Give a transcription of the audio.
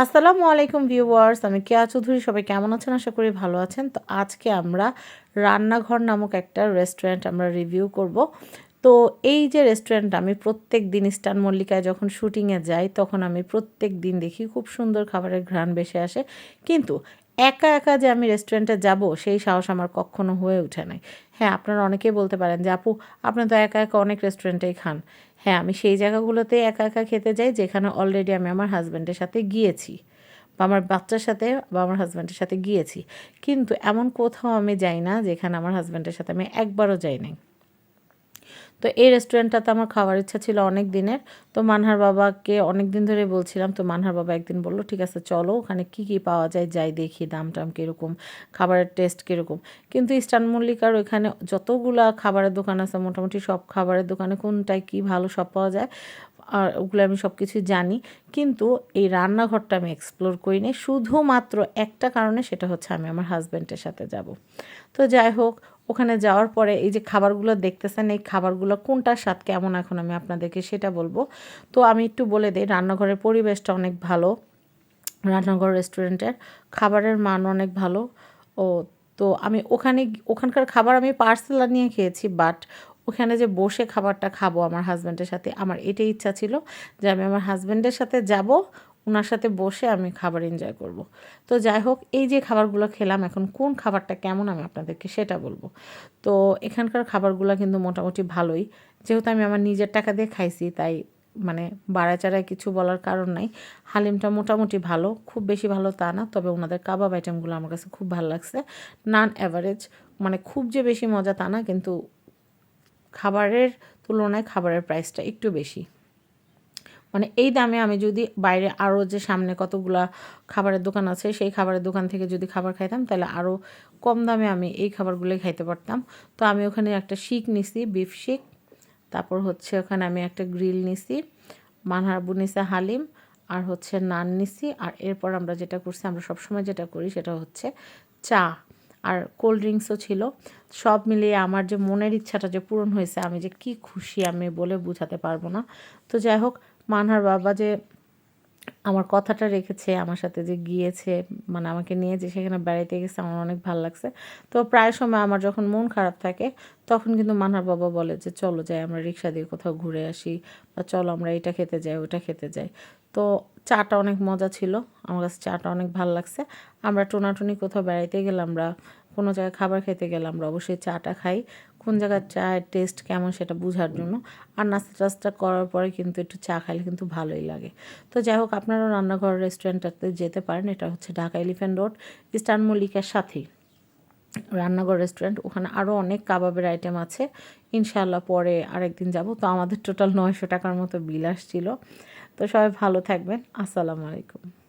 আসসালামু আলাইকুম ভিউয়ার্স, আমি কেয়া চৌধুরী, সবাই কেমন আছেন? আশা করি ভালো আছেন। তো আজকে আমরা রান্নাঘর নামক একটা রেস্টুরেন্ট আমরা রিভিউ করব। তো এই যে রেস্টুরেন্ট আমি প্রত্যেক দিন স্টান মল্লিকায় যখন শুটিংয়ে যাই, তখন আমি প্রত্যেক দিন দেখি খুব সুন্দর খাবারের ঘ্রাণ বেসে আসে। কিন্তু একা একা যে আমি রেস্টুরেন্টে যাব, সেই সাহস আমার কখনো হয়ে ওঠে নাই। হ্যাঁ আপনারা অনেকেই বলতে পারেন যে, আপু, আপনি তো একা একা অনেক রেস্টুরেন্টেই খান। হ্যাঁ আমি সেই জায়গাগুলোতে একা একা খেতে যাই, যেখানে অলরেডি আমি আমার হাজব্যান্ডের সাথে গিয়েছি বা আমার বাচ্চার সাথে বা আমার হাজব্যান্ডের সাথে গিয়েছি। কিন্তু এমন কোথাও আমি যাই না, যেখানে আমার হাজব্যান্ডের সাথে আমি একবারও যাই নাই। তো এই রেস্টুরেন্টটাতে আমার খাওয়ার ইচ্ছা ছিল অনেক দিনের। তো মানহার বাবাকে অনেক দিন ধরে বলছিলাম, তো মানহার বাবা একদিন বলল, ঠিক আছে, চলো ওখানে কি কি পাওয়া যায়, যাই দেখি দাম টাম কীরকম, খাবারের টেস্ট কীরকম। কিন্তু ইস্টার্ন মল্লিকার ওইখানে যতগুলা খাবারের দোকান আছে, মোটামুটি সব খাবারের দোকানে কোনটায় কি ভালো সব পাওয়া যায়, আর ওগুলো আমি সব কিছু জানি। কিন্তু এই রান্নাঘরটা আমি এক্সপ্লোর করি নি শুধুমাত্র একটা কারণে সেটা হচ্ছে আমি আমার হাজব্যান্ডের সাথে যাব। তো যাই হোক ওখানে যাওয়ার পরে এই যে খাবারগুলো দেখতেছেন, এই খাবারগুলো কোনটার স্বাদ, কেমন এখন আমি আপনাদেরকে সেটা বলব। তো আমি একটু বলে দিই, রান্নাঘরের পরিবেশটা অনেক ভালো। রান্নাঘর, রেস্টুরেন্টের খাবারের মান অনেক ভালো। ও, তো আমি ওখানে, ওখানকার খাবার আমি পার্সেল নিয়ে খেয়েছি, বাট ওখানে যে বসে খাবারটা খাব আমার হাজব্যান্ডের সাথে, আমার এটাই ইচ্ছা ছিল যে আমি আমার হাজব্যান্ডের সাথে যাব ওনার সাথে বসে আমি খাবার এনজয় করব। তো যাই হোক, এই যে খাবারগুলো খেলাম, এখন কোন খাবারটা কেমন আমি আপনাদেরকে সেটা বলব। তো এখানকার খাবারগুলো কিন্তু মোটামুটি ভালোই। যেহেতু আমি আমার নিজের টাকা দিয়ে খাইছি, তাই মানে বাড়ায় চাড়ায় কিছু বলার কারণ নাই। হালিমটা মোটামুটি ভালো, খুব বেশি ভালো তা না, তবে ওনাদের কাবাব আইটেমগুলো আমার কাছে খুব ভালো লাগছে। নান অ্যাভারেজ মানে খুব যে বেশি মজা তা না, কিন্তু খাবারের তুলনায় খাবারের প্রাইসটা একটু বেশি। মানে এই দামে আমি যদি বাইরে আরও যে সামনে কতগুলা খাবারের দোকান আছে, সেই খাবারের দোকান থেকে যদি খাবার খাইতাম, তাহলে আরও কম দামে আমি এই খাবারগুলোই খাইতে পারতাম। তো আমি ওখানে একটা শিক নিছি, বিফ শিক। তারপর হচ্ছে ওখানে আমি একটা গ্রিল নিছি মানহারবু নিছে হালিম, আর হচ্ছে নান নিছি। আর এরপর আমরা যেটা করছি, আমরা সবসময় যেটা করি সেটা হচ্ছে চা। আর কোল্ড ড্রিঙ্কসও ছিল। সব মিলিয়ে আমার যে মনের ইচ্ছাটা যে পূরণ হয়েছে, আমি যে কি খুশি আমি বলে বুঝাতে পারব না। তো যাই হোক মানহার বাবা যে আমার কথাটা রেখেছে, আমার সাথে যে গিয়েছে মানে আমাকে নিয়ে যে সেখানে বেড়াইতে গেছে, আমার অনেক ভালো লাগছে। তো প্রায় সময় আমার যখন মন খারাপ থাকে, তখন কিন্তু মানহার বাবা বলে যে, চলো যাই, আমরা রিক্সা দিয়ে কোথাও ঘুরে আসি বা চলো আমরা এটা খেতে যাই, ওটা খেতে যাই। তো চাটা অনেক মজা ছিল, আমার কাছে চাটা অনেক ভালো লাগছে। আমরা টোনাটুনি কোথাও বেড়াইতে গেলাম আমরা কোনো জায়গায় খাবার খেতে গেলে আমরা অবশ্যই চাটা খাই। কোন জায়গার চায়ের টেস্ট কেমন সেটা বোঝার জন্য। আর নাস্তা টাস্তা করার পরে কিন্তু একটু চা খাইলে কিন্তু ভালোই লাগে। তো যাই হোক আপনারাও রান্নাঘর রেস্টুরেন্টটাতে যেতে পারেন। এটা হচ্ছে ঢাকা এলিফ্যান্ট রোড ইস্টার্ন মল্লিকার সাথেই। রান্নাঘর রেস্টুরেন্ট ওখানে আরও অনেক কাবাবের আইটেম আছে। ইনশাল্লাহ পরে আরেকদিন যাব। তো আমাদের টোটাল নয়শো টাকার মতো বিল আসছিল। তো সবাই ভালো থাকবেন। আসসালামু আলাইকুম।